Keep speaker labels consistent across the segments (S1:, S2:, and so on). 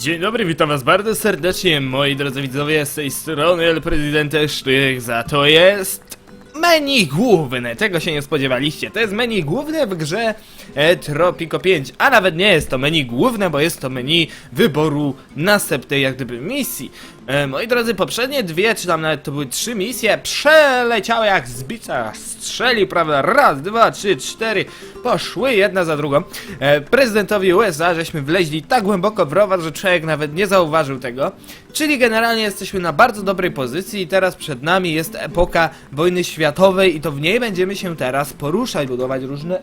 S1: Dzień dobry, witam was bardzo serdecznie, moi drodzy widzowie, z tej strony El Prezydente Sztych, za to jest menu główne, tego się nie spodziewaliście, to jest menu główne w grze e, Tropico 5, a nawet nie jest to menu główne, bo jest to menu wyboru następnej jak gdyby misji. E, moi drodzy, poprzednie dwie, czy tam nawet to były trzy misje, przeleciały jak zbica strzeli, prawda, raz, dwa, trzy, cztery, poszły jedna za drugą. E, prezydentowi USA żeśmy wleźli tak głęboko w rowar, że człowiek nawet nie zauważył tego. Czyli generalnie jesteśmy na bardzo dobrej pozycji i teraz przed nami jest epoka wojny światowej i to w niej będziemy się teraz poruszać, budować różne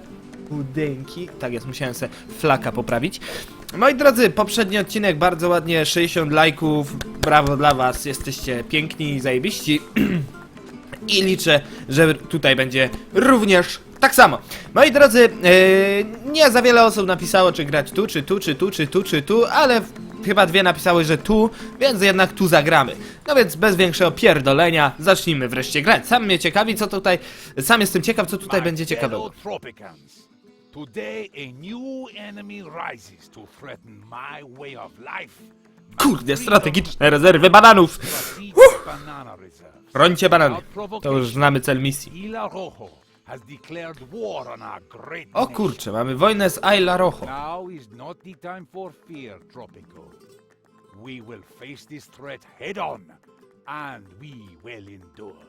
S1: budynki. Tak jest, musiałem sobie flaka poprawić. Moi drodzy, poprzedni odcinek bardzo ładnie, 60 lajków, brawo dla was, jesteście piękni i zajebiści. I liczę, że tutaj będzie również tak samo. Moi drodzy, yy, nie za wiele osób napisało, czy grać tu, czy tu, czy tu, czy tu, czy tu, ale chyba dwie napisały, że tu, więc jednak tu zagramy. No więc bez większego pierdolenia, zacznijmy wreszcie grać. Sam mnie ciekawi, co tutaj, sam jestem ciekaw, co tutaj będzie ciekawego.
S2: Today a new enemy rises to threaten my way of life.
S1: Kurde, strategiczne rezerwy bananów!
S2: reserves.
S1: Brońcie banany. To już znamy cel misji. O kurczę, mamy wojnę z Ayla Rojo.
S2: We will face this threat head on, and we will endure.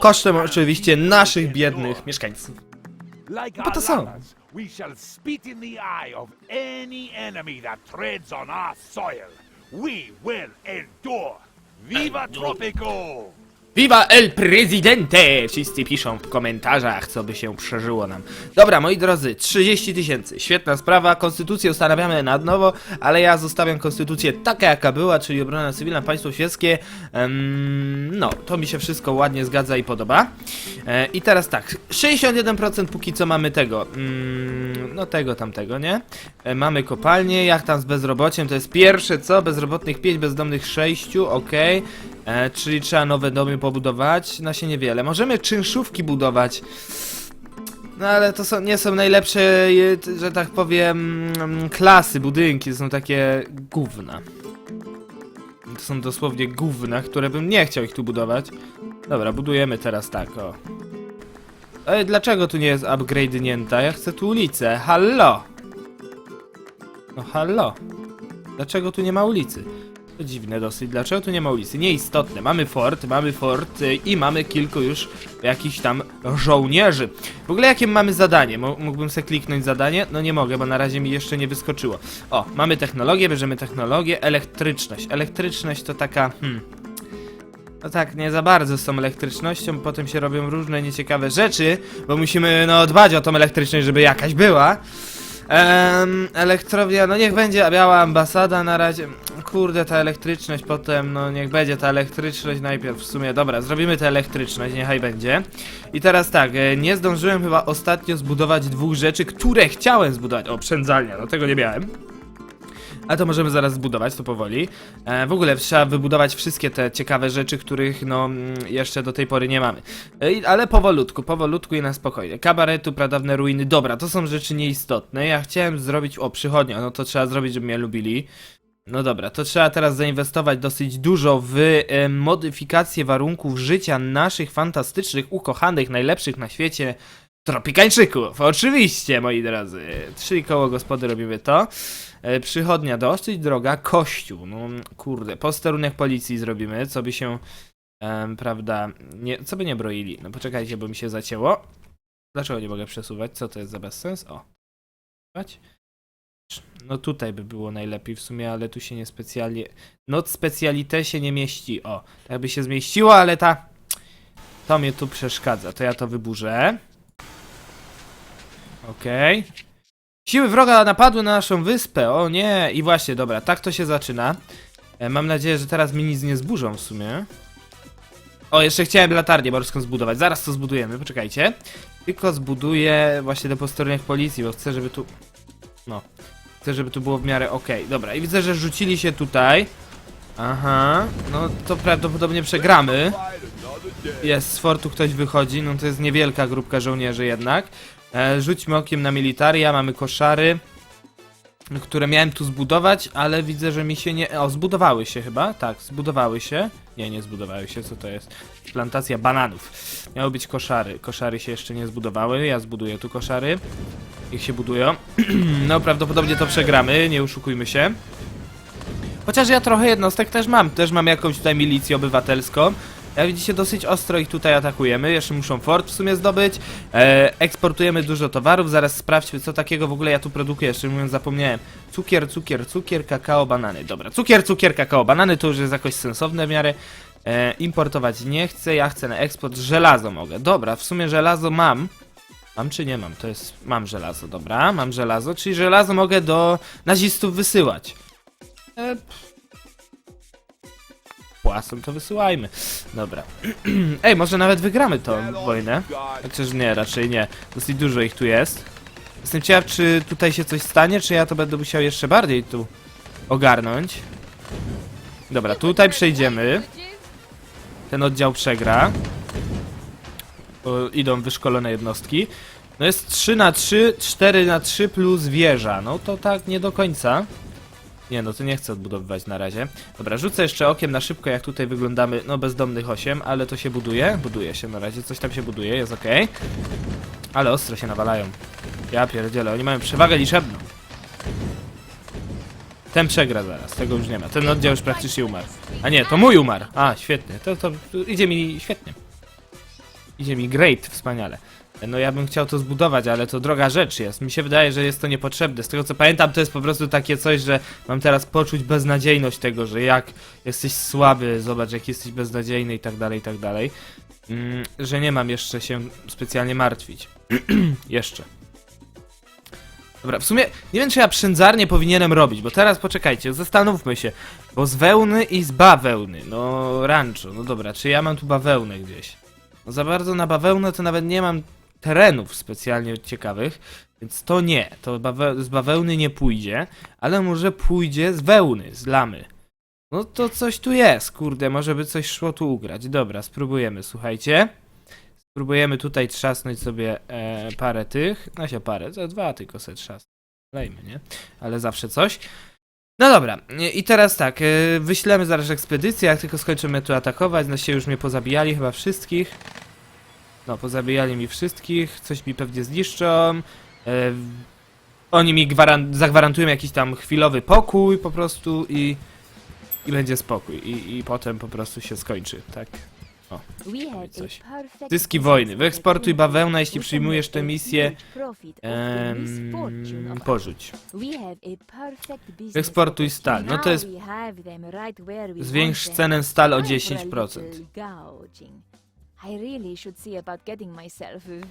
S1: Kosztem oczywiście naszych biednych mieszkańców.
S2: Like
S1: Bo to
S2: our
S1: są.
S2: lamas, we shall spit in the eye of any enemy that treads on our soil. We will endure. Viva Tropico!
S1: Viva el Presidente! Wszyscy piszą w komentarzach, co by się przeżyło nam. Dobra, moi drodzy, 30 tysięcy. Świetna sprawa. Konstytucję ustanawiamy na nowo, ale ja zostawiam konstytucję taka, jaka była, czyli obrona cywilna, państwo świeckie. No, to mi się wszystko ładnie zgadza i podoba. E, I teraz tak, 61% póki co mamy tego. Mm, no tego, tamtego, nie? E, mamy kopalnię, jak tam z bezrobociem, to jest pierwsze co? Bezrobotnych 5, bezdomnych 6, okej. E, czyli trzeba nowe domy pobudować? Na się niewiele. Możemy czynszówki budować. No ale to są, nie są najlepsze, że tak powiem, mm, klasy, budynki, to są takie gówna. To są dosłownie gówna, które bym nie chciał ich tu budować. Dobra, budujemy teraz tak, o. Ej, dlaczego tu nie jest upgrade'nięta? Ja chcę tu ulicę, hallo! No hallo! Dlaczego tu nie ma ulicy? To dziwne dosyć, dlaczego tu nie ma ulicy? Nieistotne, mamy fort, mamy fort y, i mamy kilku już jakichś tam żołnierzy. W ogóle jakie mamy zadanie? Mógłbym sobie kliknąć zadanie? No nie mogę, bo na razie mi jeszcze nie wyskoczyło. O, mamy technologię, bierzemy technologię, elektryczność. Elektryczność to taka, hmm... No tak, nie za bardzo z tą elektrycznością, potem się robią różne nieciekawe rzeczy, bo musimy, no, dbać o tą elektryczność, żeby jakaś była. Ehm, elektrownia, no niech będzie biała ambasada na razie. Kurde, ta elektryczność potem, no niech będzie ta elektryczność najpierw w sumie. Dobra, zrobimy tę elektryczność, niechaj będzie. I teraz tak, e, nie zdążyłem chyba ostatnio zbudować dwóch rzeczy, które chciałem zbudować. O, przędzalnia, no tego nie miałem. A to możemy zaraz zbudować, to powoli. E, w ogóle trzeba wybudować wszystkie te ciekawe rzeczy, których no mm, jeszcze do tej pory nie mamy. E, ale powolutku, powolutku i na spokojnie. Kabaretu, pradawne ruiny, dobra, to są rzeczy nieistotne. Ja chciałem zrobić, o przychodnia, no to trzeba zrobić, żeby mnie lubili. No dobra, to trzeba teraz zainwestować dosyć dużo w e, modyfikację warunków życia naszych fantastycznych, ukochanych, najlepszych na świecie tropikańczyków. Oczywiście, moi drodzy. Trzy koło gospody robimy to. E, przychodnia dosyć droga, kościół. No kurde, posterunek policji zrobimy, co by się, prawda, nie, co by nie broili. No poczekajcie, bo mi się zacięło. Dlaczego nie mogę przesuwać? Co to jest za bezsens? O. No tutaj by było najlepiej w sumie, ale tu się nie specjalnie... Not specjalite się nie mieści. O, tak by się zmieściło, ale ta... To mnie tu przeszkadza. To ja to wyburzę. Okej. Siły wroga napadły na naszą wyspę. O nie. I właśnie, dobra, tak to się zaczyna. E, mam nadzieję, że teraz mi nic nie zburzą w sumie. O, jeszcze chciałem latarnię morską zbudować. Zaraz to zbudujemy, poczekajcie. Tylko zbuduję właśnie do posterunek policji, bo chcę, żeby tu... No. Chcę, żeby tu było w miarę ok. Dobra, i widzę, że rzucili się tutaj. Aha, no to prawdopodobnie przegramy. Jest, z fortu ktoś wychodzi, no to jest niewielka grupka żołnierzy jednak. E, rzućmy okiem na militaria, mamy koszary. które miałem tu zbudować, ale widzę, że mi się nie... O, zbudowały się chyba, tak, zbudowały się. Nie, nie zbudowały się, co to jest? Plantacja bananów. Miały być koszary. Koszary się jeszcze nie zbudowały, ja zbuduję tu koszary. Niech się budują. no, prawdopodobnie to przegramy, nie oszukujmy się. Chociaż ja trochę jednostek też mam. Też mam jakąś tutaj milicję obywatelską. Jak widzicie, dosyć ostro ich tutaj atakujemy. Jeszcze muszą fort w sumie zdobyć. E, eksportujemy dużo towarów. Zaraz sprawdźmy, co takiego w ogóle ja tu produkuję. Jeszcze mówiąc, zapomniałem. Cukier, cukier, cukier, kakao, banany. Dobra, cukier, cukier, kakao, banany to już jest jakoś sensowne w miarę. E, importować nie chcę, ja chcę na eksport. Żelazo mogę. Dobra, w sumie żelazo mam. Mam czy nie mam? To jest. Mam żelazo, dobra, mam żelazo, czyli żelazo mogę do nazistów wysyłać. E, płacą, to wysyłajmy. Dobra. Ej, może nawet wygramy tą wojnę. Chociaż nie, raczej nie. Dosyć dużo ich tu jest. Jestem ciekaw, czy tutaj się coś stanie, czy ja to będę musiał jeszcze bardziej tu ogarnąć. Dobra, tutaj przejdziemy. Ten oddział przegra. Bo idą wyszkolone jednostki. No jest 3 na 3, 4 na 3 plus wieża. No to tak nie do końca. Nie, no to nie chcę odbudowywać na razie. Dobra, rzucę jeszcze okiem na szybko, jak tutaj wyglądamy. No, bezdomnych 8, ale to się buduje. Buduje się na razie, coś tam się buduje, jest ok. Ale ostro się nawalają. Ja pierdzielę, oni mają przewagę liczebną. Ten przegra zaraz, tego już nie ma. Ten oddział już praktycznie umarł. A nie, to mój umarł. A, świetnie, to, to, idzie mi świetnie. Idzie mi great, wspaniale. No ja bym chciał to zbudować, ale to droga rzecz jest. Mi się wydaje, że jest to niepotrzebne. Z tego co pamiętam, to jest po prostu takie coś, że mam teraz poczuć beznadziejność tego, że jak jesteś słaby, zobacz jak jesteś beznadziejny i tak dalej, i tak dalej. Mm, że nie mam jeszcze się specjalnie martwić. jeszcze. Dobra, w sumie nie wiem, czy ja przędzarnię powinienem robić, bo teraz poczekajcie, zastanówmy się. Bo z wełny i z bawełny, no rancho, no dobra, czy ja mam tu bawełnę gdzieś? No za bardzo na bawełnę to nawet nie mam terenów specjalnie ciekawych, więc to nie, to bawe z bawełny nie pójdzie, ale może pójdzie z wełny, z lamy. No to coś tu jest, kurde, może by coś szło tu ugrać. Dobra, spróbujemy, słuchajcie. Spróbujemy tutaj trzasnąć sobie e, parę tych, no się parę, za dwa tylko se trzasnąć. Lejmy, nie? Ale zawsze coś. No dobra, i- i teraz tak, e, wyślemy zaraz ekspedycję, jak tylko skończymy tu atakować, no się już mnie pozabijali chyba wszystkich. No, pozabijali mi wszystkich, coś mi pewnie zniszczą. E, oni mi gwaran- zagwarantują jakiś tam chwilowy pokój po prostu i, i będzie spokój. I, I potem po prostu się skończy, tak? coś.
S3: Zyski wojny. Wyeksportuj bawełnę, jeśli przyjmujesz tę misję.
S1: Em, porzuć.
S3: Wyeksportuj
S1: Eksportuj
S3: stal.
S1: stal. No to jest... Zwiększ cenę stal o 10%.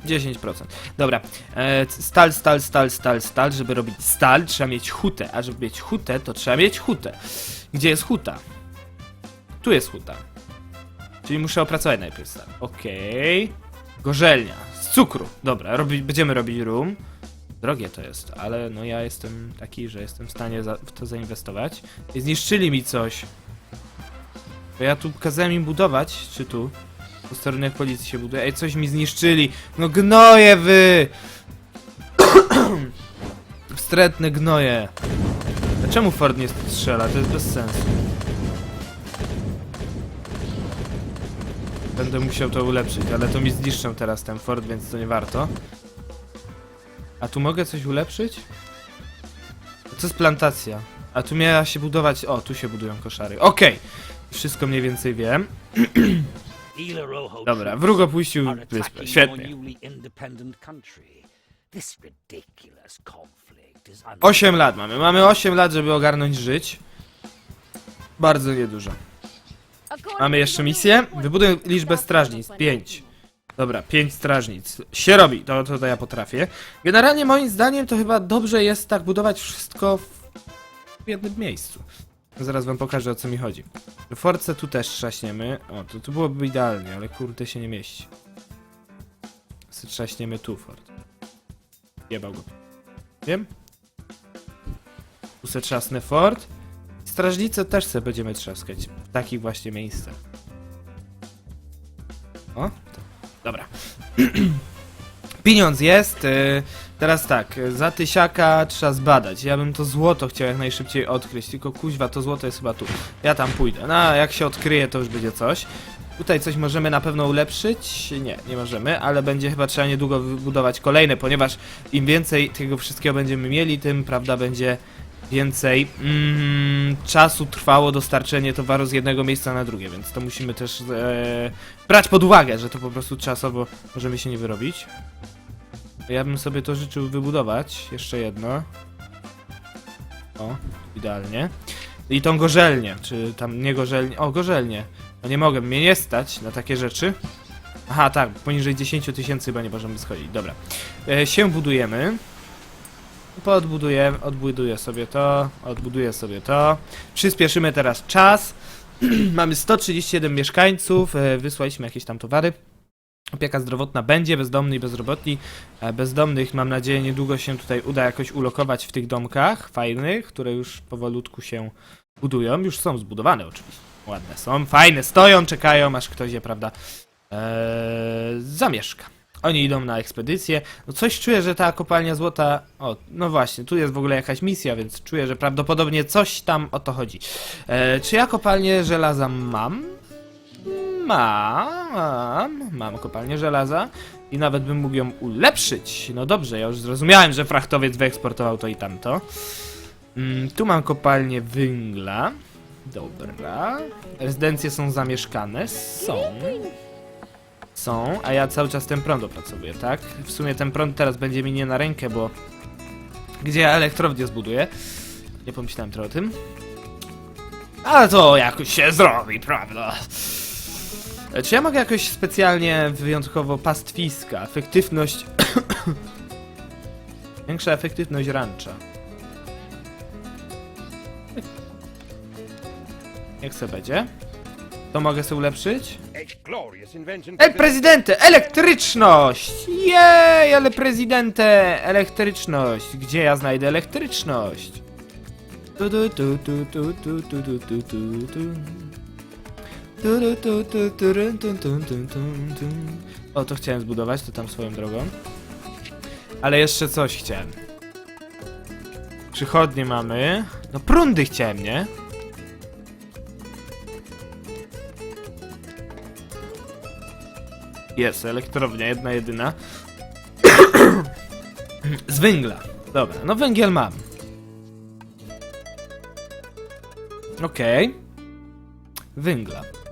S1: 10%. Dobra. E, stal, stal, stal, stal, stal. Żeby robić stal, trzeba mieć hutę. A żeby mieć hutę, to trzeba mieć hutę. Gdzie jest huta? Tu jest huta. Czyli muszę opracować najpierw stal. Okej. Gorzelnia. Z cukru. Dobra, robi, będziemy robić rum. Drogie to jest, ale no ja jestem taki, że jestem w stanie za, w to zainwestować. I zniszczyli mi coś. Bo ja tu kazałem im budować, czy tu? Posterunek policji się buduje. Ej, coś mi zniszczyli. No gnoje wy! Wstrętne gnoje. A czemu Ford nie strzela? To jest bez sensu. Będę musiał to ulepszyć, ale to mi zniszczą teraz ten Ford, więc to nie warto. A tu mogę coś ulepszyć? To jest plantacja. A tu miała się budować... O, tu się budują koszary. Okej. Wszystko mniej więcej wiem. Dobra, wróg opuścił wyspę. Świetnie. 8 lat mamy. Mamy 8 lat, żeby ogarnąć żyć. Bardzo niedużo. Mamy jeszcze misję. Wybuduj liczbę strażnic. 5. Dobra, 5 strażnic. Się robi, to, to, to ja potrafię. Generalnie moim zdaniem to chyba dobrze jest tak budować wszystko w w jednym miejscu. Zaraz wam pokażę o co mi chodzi. Force tu też trzaśniemy. O, to tu byłoby idealnie, ale kurde się nie mieści. Trzaśniemy tu Fort. Jebał go. Wiem? Tu se trzasnę Fort. Strażnice też se będziemy trzaskać. W takich właśnie miejscach. O, to. Dobra. Pieniądz jest. y, Teraz tak, za tysiaka trzeba zbadać. Ja bym to złoto chciał jak najszybciej odkryć, tylko kuźwa, to złoto jest chyba tu. Ja tam pójdę. No, a jak się odkryje, to już będzie coś. Tutaj coś możemy na pewno ulepszyć? Nie, nie możemy, ale będzie chyba trzeba niedługo wybudować kolejne, ponieważ im więcej tego wszystkiego będziemy mieli, tym, prawda, będzie więcej mm, czasu trwało dostarczenie towaru z jednego miejsca na drugie, więc to musimy też e, brać pod uwagę, że to po prostu czasowo możemy się nie wyrobić. Ja bym sobie to życzył wybudować. Jeszcze jedno. O, idealnie. I tą gorzelnię, czy tam nie gorzelnię. O, gorzelnię. No nie mogę, mnie nie stać na takie rzeczy. Aha, tak, poniżej 10 tysięcy chyba nie możemy schodzić. Dobra. E, się budujemy. Podbuduję, odbuduję sobie to, odbuduję sobie to. Przyspieszymy teraz czas. Mamy 137 mieszkańców, e, wysłaliśmy jakieś tam towary. Opieka zdrowotna będzie, bezdomni i bezrobotni. E, Bezdomnych mam nadzieję niedługo się tutaj uda jakoś ulokować w tych domkach fajnych, które już powolutku się budują. Już są zbudowane oczywiście. Ładne są, fajne, stoją, czekają aż ktoś je, prawda, e, zamieszka. Oni idą na ekspedycję. No coś czuję, że ta kopalnia złota. O, no właśnie, tu jest w ogóle jakaś misja, więc czuję, że prawdopodobnie coś tam o to chodzi. E, czy ja kopalnię żelaza mam? Mam, mam, kopalnię żelaza i nawet bym mógł ją ulepszyć. No dobrze, ja już zrozumiałem, że frachtowiec wyeksportował to i tamto. Mm, tu mam kopalnię węgla. Dobra. Rezydencje są zamieszkane. Są. Są, a ja cały czas ten prąd opracowuję, tak? W sumie ten prąd teraz będzie mi nie na rękę, bo... Gdzie ja elektrownię zbuduję? Nie pomyślałem trochę o tym. Ale to jakoś się zrobi, prawda? E, Czy ja mogę jakoś specjalnie, wyjątkowo pastwiska, efektywność... Większa efektywność rancha. Jak se będzie? To mogę sobie ulepszyć? El prezydente, elektryczność! Jej, ale prezydente, elektryczność. Gdzie ja znajdę elektryczność? Tu, tu, tu, tu, tu, tu, tu, tu, tu, tu, O, to chciałem zbudować, to tam swoją drogą. Ale jeszcze coś chciałem. Przychodnie mamy. No prądy chciałem, nie? Jest, elektrownia, jedna jedyna. Z węgla. Dobra, no węgiel mam. Okej. Węgla.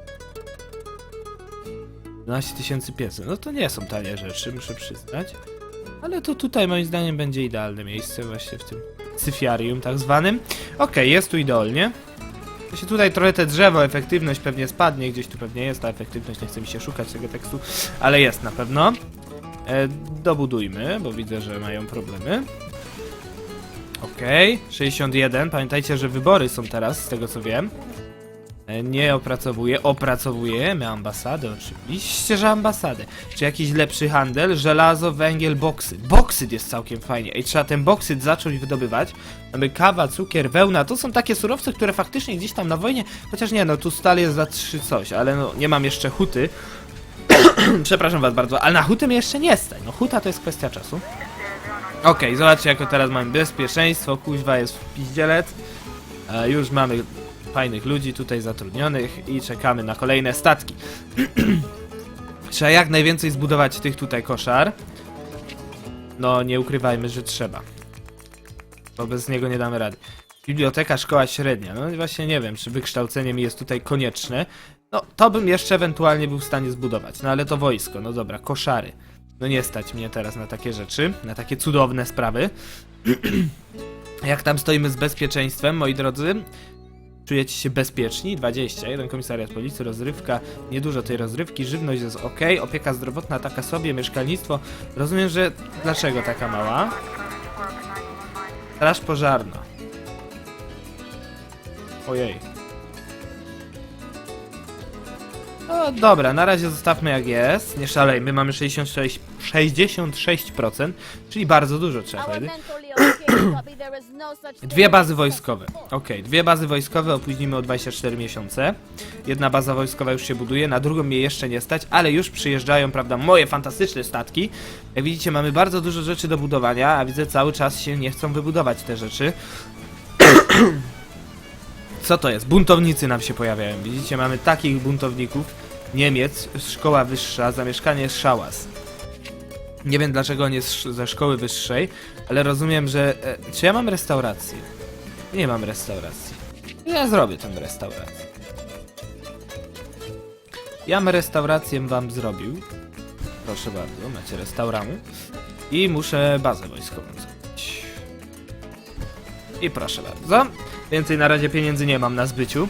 S1: 12 tysięcy pieców. No to nie są tanie rzeczy, muszę przyznać. Ale to tutaj moim zdaniem będzie idealne miejsce właśnie w tym cyfiarium tak zwanym. Okej, jest tu idealnie. To się tutaj trochę te drzewo, efektywność pewnie spadnie, gdzieś tu pewnie jest ta efektywność, nie chce mi się szukać tego tekstu, ale jest na pewno. E, dobudujmy, bo widzę, że mają problemy. Okej, 61, pamiętajcie, że wybory są teraz, z tego co wiem. E, nie opracowuję, opracowujemy ambasadę oczywiście, że ambasadę. Czy jakiś lepszy handel? Żelazo, węgiel, boksyt. Boksyt jest całkiem fajnie. Ej, trzeba ten boksyt zacząć wydobywać. Mamy kawa, cukier, wełna. To są takie surowce, które faktycznie gdzieś tam na wojnie, chociaż nie, no tu stal jest za trzy coś, ale no nie mam jeszcze huty. Przepraszam was bardzo, ale na huty mnie jeszcze nie stać. No huta to jest kwestia czasu. Okej, zobaczcie jako teraz mamy bezpieczeństwo, kuźwa jest w piździelec. E, już mamy fajnych ludzi tutaj zatrudnionych i czekamy na kolejne statki. trzeba jak najwięcej zbudować tych tutaj koszar. No, nie ukrywajmy, że trzeba. Bo bez niego nie damy rady. Biblioteka, szkoła średnia. No właśnie nie wiem, czy wykształcenie mi jest tutaj konieczne. No, to bym jeszcze ewentualnie był w stanie zbudować. No ale to wojsko, no dobra, koszary. No nie stać mnie teraz na takie rzeczy, na takie cudowne sprawy. Jak tam stoimy z bezpieczeństwem, moi drodzy? Czujecie się bezpieczni? 20. Jeden komisariat policji, rozrywka, niedużo tej rozrywki, żywność jest ok, opieka zdrowotna taka sobie, mieszkalnictwo. Rozumiem, że dlaczego taka mała? Straż pożarna. Ojej. No dobra, na razie zostawmy jak jest. Nie szalejmy, mamy 66, 66%, czyli bardzo dużo trzeba powiedzieć.
S4: okay.
S1: Dwie bazy wojskowe. Okej, dwie bazy wojskowe opóźnimy o 24 miesiące. Jedna baza wojskowa już się buduje, na drugą mnie jeszcze nie stać, ale już przyjeżdżają, prawda, moje fantastyczne statki. Jak widzicie, mamy bardzo dużo rzeczy do budowania, a widzę cały czas się nie chcą wybudować te rzeczy. Co to jest? Buntownicy nam się pojawiają. Widzicie, mamy takich buntowników. Niemiec, szkoła wyższa, zamieszkanie szałas. Nie wiem dlaczego on jest ze szkoły wyższej, ale rozumiem, że. E, czy ja mam restaurację? Nie mam restauracji. Ja zrobię tę restaurację. Ja bym restaurację wam zrobił. Proszę bardzo, macie restaurant. I muszę bazę wojskową zrobić. I proszę bardzo. Więcej na razie pieniędzy nie mam na zbyciu.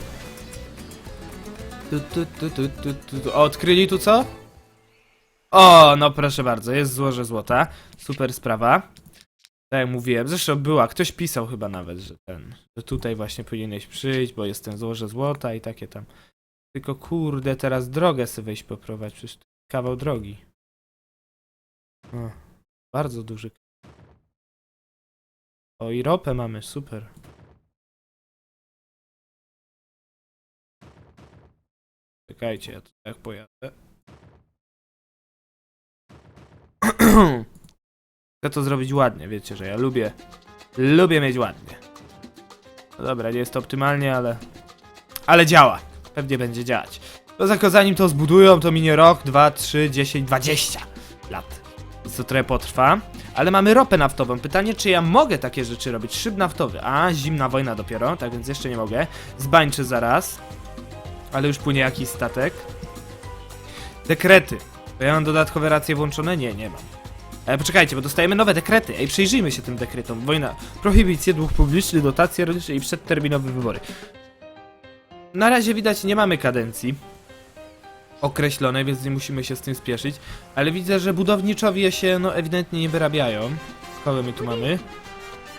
S1: Tu, tu, tu, tu, tu, tu, Odkryli tu co? O, no proszę bardzo, jest złoże złota. Super sprawa. Tak jak mówiłem, zresztą była, ktoś pisał chyba nawet, że ten, że tutaj właśnie powinieneś przyjść, bo jestem złoże złota i takie tam. Tylko kurde, teraz drogę sobie wejść poprowadź, przecież to kawał drogi. O, bardzo duży. O, i ropę mamy, super. Czekajcie, ja tu tak pojadę. Chcę to zrobić ładnie, wiecie, że ja lubię, lubię mieć ładnie. No dobra, nie jest to optymalnie, ale, ale działa. Pewnie będzie działać. To tylko zanim to zbudują, to minie rok, dwa, trzy, dziesięć, dwadzieścia lat. Więc to trochę potrwa. Ale mamy ropę naftową. Pytanie, czy ja mogę takie rzeczy robić? Szyb naftowy. A, zimna wojna dopiero, tak więc jeszcze nie mogę. Zbańczy zaraz. Ale już płynie jakiś statek. Dekrety. Ja mam dodatkowe racje włączone? Nie, nie mam. Ale poczekajcie, bo dostajemy nowe dekrety. Ej, przyjrzyjmy się tym dekretom. Wojna, prohibicje, dług publiczny, dotacje rolnicze i przedterminowe wybory. Na razie widać, nie mamy kadencji określonej, więc nie musimy się z tym spieszyć. Ale widzę, że budowniczowie się, no, ewidentnie nie wyrabiają. Kogo my tu mamy?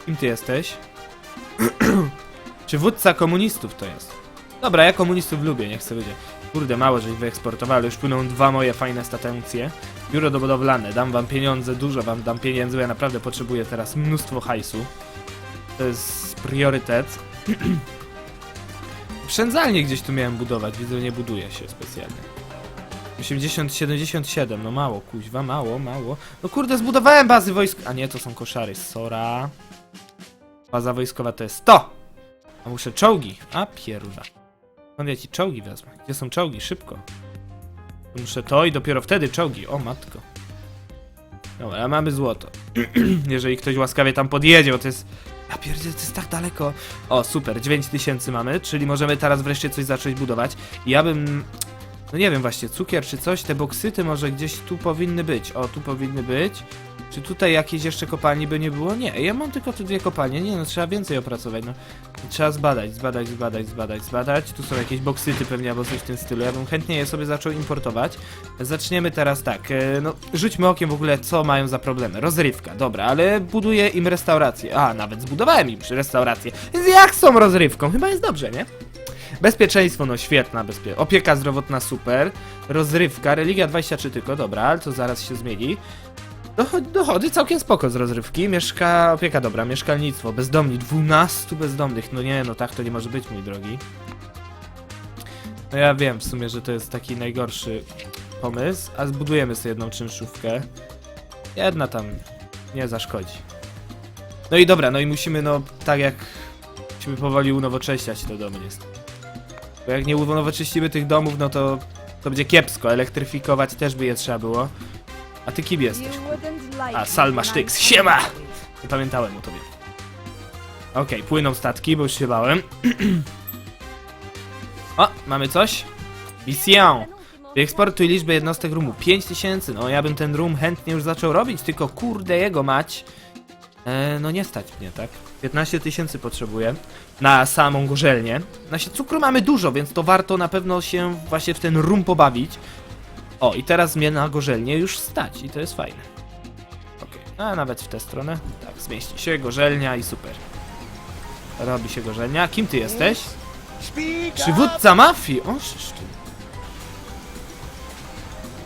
S1: Kim ty jesteś? Przywódca komunistów to jest. Dobra, ja komunistów lubię, niech sobie będzie. Kurde, mało, żeś wyeksportowali, już płyną dwa moje fajne statencje. Biuro dobudowlane, dam wam pieniądze, dużo wam dam pieniędzy, ja naprawdę potrzebuję teraz mnóstwo hajsu. To jest priorytet. Przędzalnie gdzieś tu miałem budować, widzę, nie buduje się specjalnie. 80, 77, no mało, kuźwa, mało, mało. No kurde, zbudowałem bazy wojsk... A nie, to są koszary, sora. Baza wojskowa to jest to! A muszę czołgi. A pierda. Skąd ja ci czołgi wezmę? Gdzie są czołgi? Szybko. Muszę to i dopiero wtedy czołgi. O matko. Dobra, mamy złoto. Jeżeli ktoś łaskawie tam podjedzie, bo to jest... Ja pierdzielę, to jest tak daleko. O, super, 9000 mamy, czyli możemy teraz wreszcie coś zacząć budować. Ja bym... No nie wiem właśnie, cukier czy coś, te boksyty może gdzieś tu powinny być. O, tu powinny być. Czy tutaj jakiejś jeszcze kopalni by nie było? Nie, ja mam tylko te dwie kopalnie. Nie no, trzeba więcej opracować, no. Trzeba zbadać, zbadać, zbadać, zbadać, zbadać. Tu są jakieś boksyty pewnie albo coś w tym stylu. Ja bym chętnie je sobie zaczął importować. Zaczniemy teraz tak, e, no rzućmy okiem w ogóle co mają za problemy. Rozrywka, dobra, ale buduję im restaurację. A, nawet zbudowałem im restaurację. Jak tą rozrywką? Chyba jest dobrze, nie? Bezpieczeństwo, no świetna. Opieka zdrowotna, super. Rozrywka, religia 23 tylko, dobra, to zaraz się zmieni. Dochody, dochody całkiem spoko z rozrywki. Mieszka... Opieka dobra, mieszkalnictwo, bezdomni, 12 bezdomnych. No nie, no tak to nie może być, mój drogi. No ja wiem w sumie, że to jest taki najgorszy pomysł, a zbudujemy sobie jedną czynszówkę. Jedna tam nie zaszkodzi. No i dobra, no i musimy, no tak jak musimy powoli unowocześniać te domy niestety. Bo jak nie unowocześnimy tych domów, no to to będzie kiepsko. Elektryfikować też by je trzeba było. A ty kim jesteś? A, Salma Sztyks, siema! Nie pamiętałem o tobie. Okej, płyną statki, bo już się bałem. o, mamy coś? Mission! Wyeksportuj liczbę jednostek rumu 5000. No ja bym ten rum chętnie już zaczął robić, tylko kurde jego mać. E, no nie stać mnie, tak? 15 tysięcy potrzebuję na samą gorzelnię. Znaczy cukru mamy dużo, więc to warto na pewno się właśnie w ten rum pobawić. O, i teraz mnie na gorzelnię już stać i to jest fajne. Okej, a nawet w tę stronę. Tak, zmieści się gorzelnia i super. Robi się gorzelnia. Kim ty jesteś? Przywódca mafii! O, szczyt.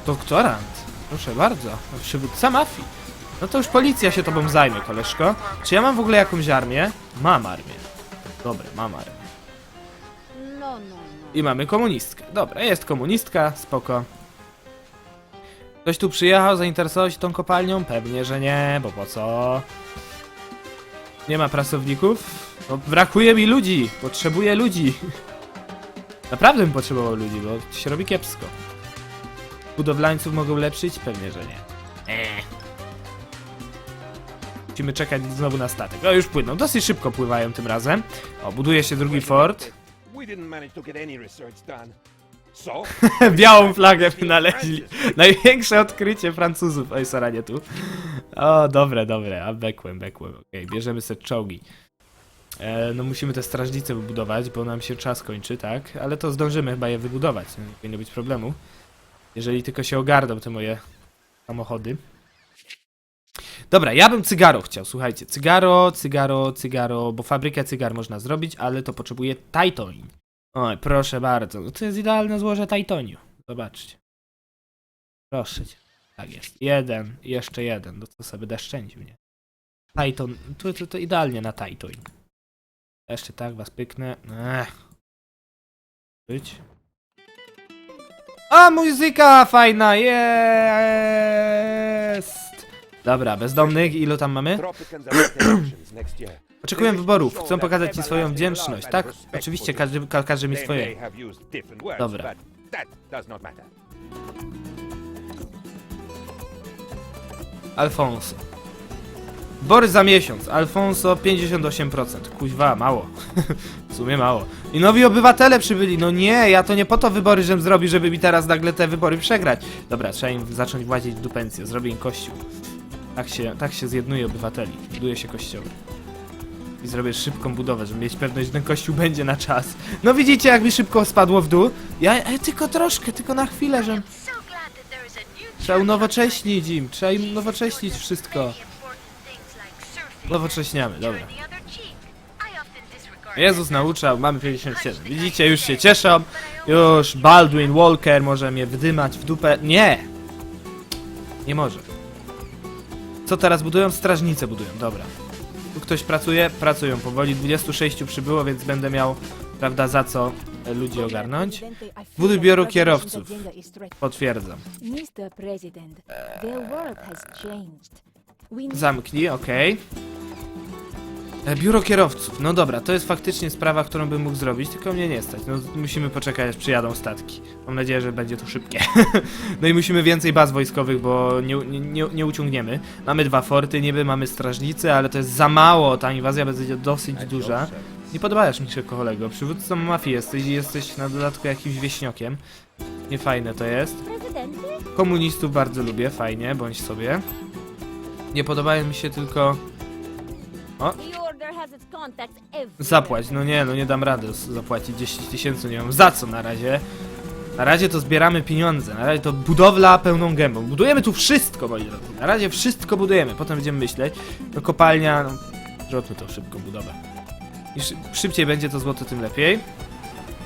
S1: Doktorant. Proszę bardzo. Przywódca mafii. No to już policja się tobą zajmie, koleżko. Czy ja mam w ogóle jakąś armię? Mam armię. Dobra, mam armię.
S4: No, no, no.
S1: I mamy komunistkę. Dobra, jest komunistka, spoko. Ktoś tu przyjechał, zainteresował się tą kopalnią? Pewnie, że nie, bo po co? Nie ma pracowników? No, brakuje mi ludzi, potrzebuję ludzi. Naprawdę bym potrzebował ludzi, bo się robi kiepsko. Budowlańców mogą lepszyć? Pewnie, że nie. Musimy czekać znowu na statek. O, już płyną. Dosyć szybko pływają tym razem. O, buduje się drugi fort. Białą flagę wynaleźli. Największe odkrycie Francuzów. Oj, Sara, nie tu. O, dobre, dobre. A bekłem, bekłem. Okej, bierzemy sobie czołgi. E, no musimy te strażnice wybudować, bo nam się czas kończy, tak? Ale to zdążymy chyba je wybudować. Nie powinno być problemu. Jeżeli tylko się ogarną te moje samochody. Dobra, ja bym cygaro chciał, słuchajcie. Cygaro, cygaro, cygaro, bo fabrykę cygar można zrobić, ale to potrzebuje Titoin. Oj, proszę bardzo. No to jest idealne złoże Titoniu. Zobaczcie. Proszę cię. Tak jest. Jeden, jeszcze jeden. No to sobie będę szczędził, nie? Titan. To, to, to idealnie na Titoin. Jeszcze tak was pyknę. Ech. Być. A, muzyka fajna, jest! Dobra, bezdomnych, ilu tam mamy? Oczekuję wyborów, chcą pokazać ci swoją wdzięczność. Tak, oczywiście, każdy, ka- każdy mi swoje. Dobra. Alfonso. Bory za miesiąc. Alfonso 58%. Kuźwa, mało. w sumie mało. I nowi obywatele przybyli. No nie, ja to nie po to wybory, żem zrobił, żeby mi teraz nagle te wybory przegrać. Dobra, trzeba im zacząć włazić dupencję. Zrobię im kościół. Tak się, tak się zjednuje obywateli. Buduje się kościoły. I zrobię szybką budowę, żeby mieć pewność, że ten kościół będzie na czas. No widzicie, jak mi szybko spadło w dół? Ja e, tylko troszkę, tylko na chwilę, że... Trzeba unowocześnić im, trzeba im unowocześnić wszystko. Nowocześniamy, dobra. Jezus nauczał, mamy 57. Widzicie, już się cieszą. Już Baldwin Walker może mnie wdymać w dupę. Nie! Nie może. Co teraz budują? Strażnice budują, dobra. Tu ktoś pracuje? Pracują powoli. 26 przybyło, więc będę miał, prawda, za co e, ludzi ogarnąć. Buduj biuro kierowców. Potwierdzam.
S4: Need
S1: Zamknij, okej. E, Biuro kierowców. No dobra, to jest faktycznie sprawa, którą bym mógł zrobić, tylko mnie nie stać. No musimy poczekać, aż przyjadą statki. Mam nadzieję, że będzie to szybkie. no i musimy więcej baz wojskowych, bo nie, nie, nie, nie uciągniemy. Mamy dwa forty, niby mamy strażnicy, ale to jest za mało. Ta inwazja będzie dosyć duża. Nie podobasz mi się, kolego. Przywódcą mafii jesteś i jesteś na dodatku jakimś wieśniokiem. Niefajne to jest. Komunistów bardzo lubię, fajnie, bądź sobie. Nie podobają mi się tylko...
S4: the
S1: Zapłać, no nie, no nie dam rady zapłacić 10 tysięcy, nie mam za co na razie. Na razie to zbieramy pieniądze, na razie to budowla pełną gębą. Budujemy tu wszystko, moi drodzy. Na razie wszystko budujemy, potem będziemy myśleć. To kopalnia, no, zróbmy to szybką budowę. Szy szybciej będzie to złoto, tym lepiej.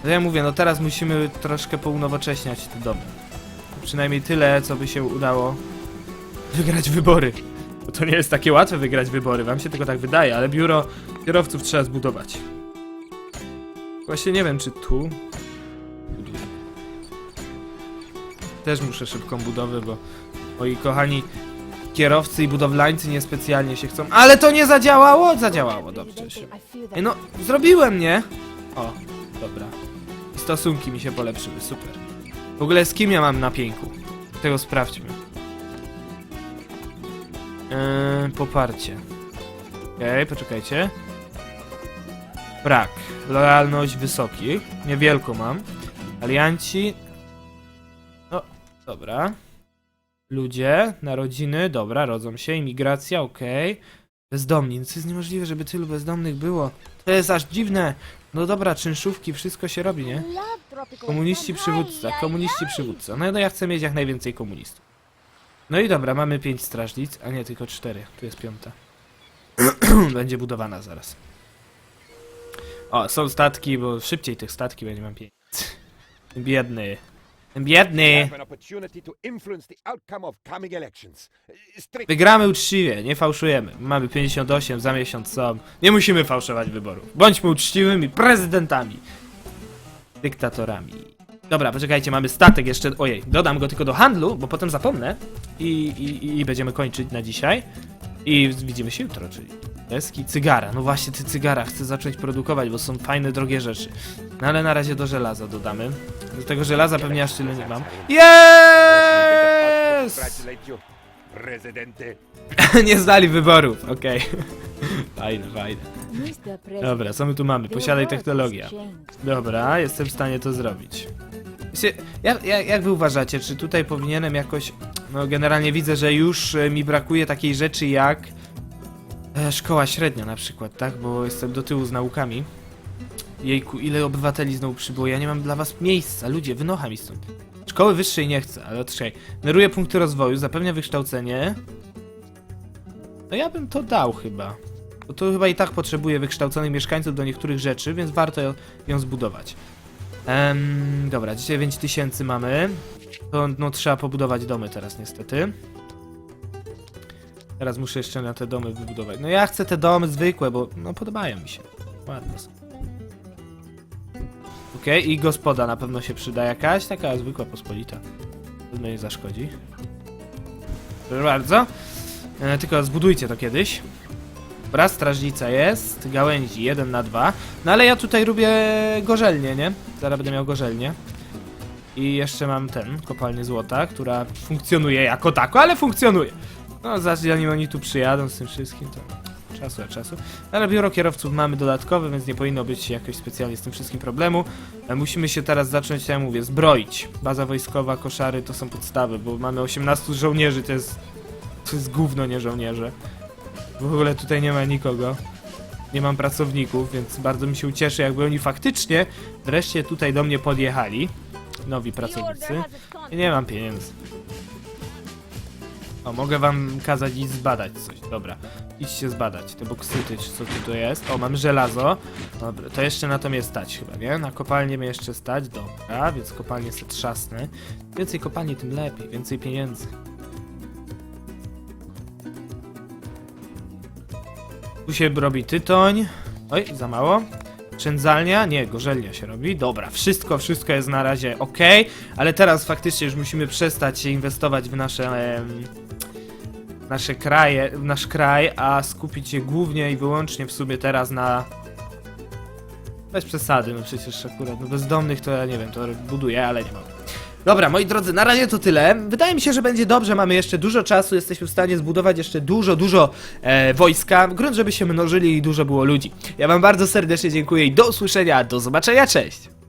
S1: No ja mówię, no teraz musimy troszkę pounowocześniać te domy. Przynajmniej tyle, co by się udało wygrać wybory. Bo to nie jest takie łatwe wygrać wybory, wam się tylko tak wydaje, ale biuro kierowców trzeba zbudować. Właśnie nie wiem, czy tu. Też muszę szybką budowę, bo moi kochani kierowcy i budowlańcy niespecjalnie się chcą. Ale to nie zadziałało? Zadziałało, dobrze się. Ej, no, zrobiłem, nie? O, dobra. Stosunki mi się polepszyły, super. W ogóle z kim ja mam na pięku? Tego sprawdźmy. Eee, poparcie. Okej, poczekajcie. Brak. Lojalność wysoki. Niewielką mam. Alianci. No, dobra. Ludzie, narodziny, dobra, rodzą się. Imigracja, okej. Bezdomni. No to jest niemożliwe, żeby tylu bezdomnych było. To jest aż dziwne. No dobra, czynszówki, wszystko się robi, nie? Komuniści przywódca, komuniści przywódca. No, no ja chcę mieć jak najwięcej komunistów. No i dobra, mamy pięć strażnic, a nie tylko cztery. Tu jest piąta. będzie budowana zaraz. O, są statki, bo szybciej tych statki będzie mam pieniędzy. Biedny. Biedny. Wygramy uczciwie, nie fałszujemy. Mamy 58, za miesiąc są. Nie musimy fałszować wyborów. Bądźmy uczciwymi prezydentami. Dyktatorami. Dobra, poczekajcie, mamy statek jeszcze. Ojej, dodam go tylko do handlu, bo potem zapomnę. I, i, i będziemy kończyć na dzisiaj. I widzimy się jutro, czyli deski, cygara. No właśnie, te cygara chcę zacząć produkować, bo są fajne, drogie rzeczy. No ale na razie do żelaza dodamy. Do tego żelaza pewnie aż tyle nie mam. Yes! nie zdali wyborów, okej. fajne, fajne. Dobra, co my tu mamy? Posiadaj technologia. Dobra, jestem w stanie to zrobić. Jak, jak, jak wy uważacie, czy tutaj powinienem jakoś... No generalnie widzę, że już e, mi brakuje takiej rzeczy jak... E, szkoła średnia na przykład, tak? Bo jestem do tyłu z naukami. Jejku, ile obywateli znowu przybyło? Ja nie mam dla was miejsca, ludzie, wynocha mi stąd. Szkoły wyższej nie chcę, ale trzej. Neruje punkty rozwoju, zapewnia wykształcenie. No ja bym to dał chyba. Bo to chyba i tak potrzebuje wykształconych mieszkańców do niektórych rzeczy, więc warto ją zbudować. Dobra, 9 tysięcy mamy. To no, trzeba pobudować domy teraz niestety. Teraz muszę jeszcze na te domy wybudować. No ja chcę te domy zwykłe, bo no podobają mi się. Ładne są. Okej, i gospoda na pewno się przyda jakaś, taka zwykła, pospolita. Pewno nie zaszkodzi. Proszę bardzo. E, tylko zbudujcie to kiedyś. Dobra, strażnica jest, gałęzi 1 na 2. No ale ja tutaj robię gorzelnię, nie? Zaraz będę miał gorzelnię. I jeszcze mam ten, kopalnię złota, która funkcjonuje jako tako, ale funkcjonuje. No zanim oni tu przyjadą z tym wszystkim, to czasu od czasu. Ale biuro kierowców mamy dodatkowe, więc nie powinno być jakoś specjalnie z tym wszystkim problemu. E, Musimy się teraz zacząć, tak jak mówię, zbroić. Baza wojskowa, koszary to są podstawy, bo mamy 18 żołnierzy, to jest... To jest gówno, nie żołnierze. W ogóle tutaj nie ma nikogo. Nie mam pracowników, więc bardzo mi się ucieszy, jakby oni faktycznie wreszcie tutaj do mnie podjechali. Nowi pracownicy. I nie mam pieniędzy. O, mogę wam kazać iść zbadać coś. Dobra, idźcie zbadać te boksyty, co tu jest. O, mam żelazo. Dobra, to jeszcze na to mnie stać chyba, nie? Na kopalnię mnie jeszcze stać, dobra, więc kopalnię se trzasnę. Więcej kopalni, tym lepiej, więcej pieniędzy. Tu się robi tytoń. Oj, za mało. Przędzalnia? Nie, gorzelnia się robi. Dobra, wszystko, wszystko jest na razie ok, ale teraz faktycznie już musimy przestać inwestować w nasze. em, nasze kraje, w nasz kraj, a skupić się głównie i wyłącznie w sumie teraz na. Bez przesady, no przecież akurat no bezdomnych to ja nie wiem, to buduję, ale nie mam. Dobra, moi drodzy, na razie to tyle. Wydaje mi się, że będzie dobrze. Mamy jeszcze dużo czasu, jesteśmy w stanie zbudować jeszcze dużo, dużo e, wojska. Grunt, żeby się mnożyli i dużo było ludzi. Ja Wam bardzo serdecznie dziękuję i do usłyszenia, do zobaczenia, cześć!